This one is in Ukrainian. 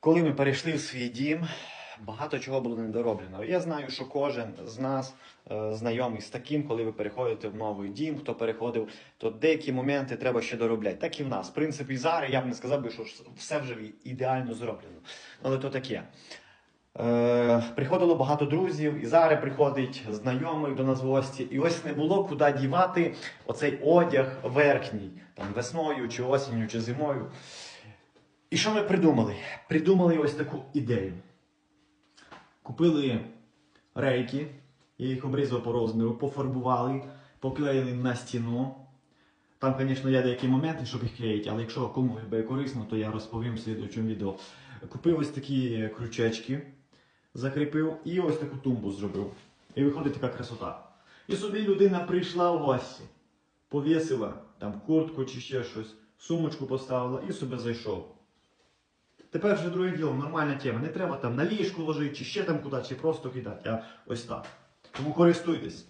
Коли ми перейшли в свій дім, багато чого було недороблено. Я знаю, що кожен з нас е, знайомий з таким, коли ви переходите в новий дім, хто переходив, то деякі моменти треба ще доробляти. Так і в нас. В принципі, зараз я б не сказав би, що все вже ідеально зроблено. Але то таке. Е, приходило багато друзів, і зараз приходить знайомий до нас в гості. І ось не було куди дівати оцей одяг верхній, там весною, чи осінню, чи зимою. І що ми придумали? Придумали ось таку ідею. Купили рейки, я їх обрізав по розміру, пофарбували, поклеїли на стіну. Там, звісно, є деякі моменти, щоб їх клеїти, але якщо комусь буде корисно, то я розповім в слідчому відео. Купив ось такі крючечки, закріпив і ось таку тумбу зробив. І виходить така красота. І собі людина прийшла в гості, повісила там куртку чи ще щось, сумочку поставила і собі зайшов. Тепер вже друге діло, нормальна тема. Не треба там на ліжку ложити, чи ще там куди, чи просто кидати, а ось так. Тому користуйтесь.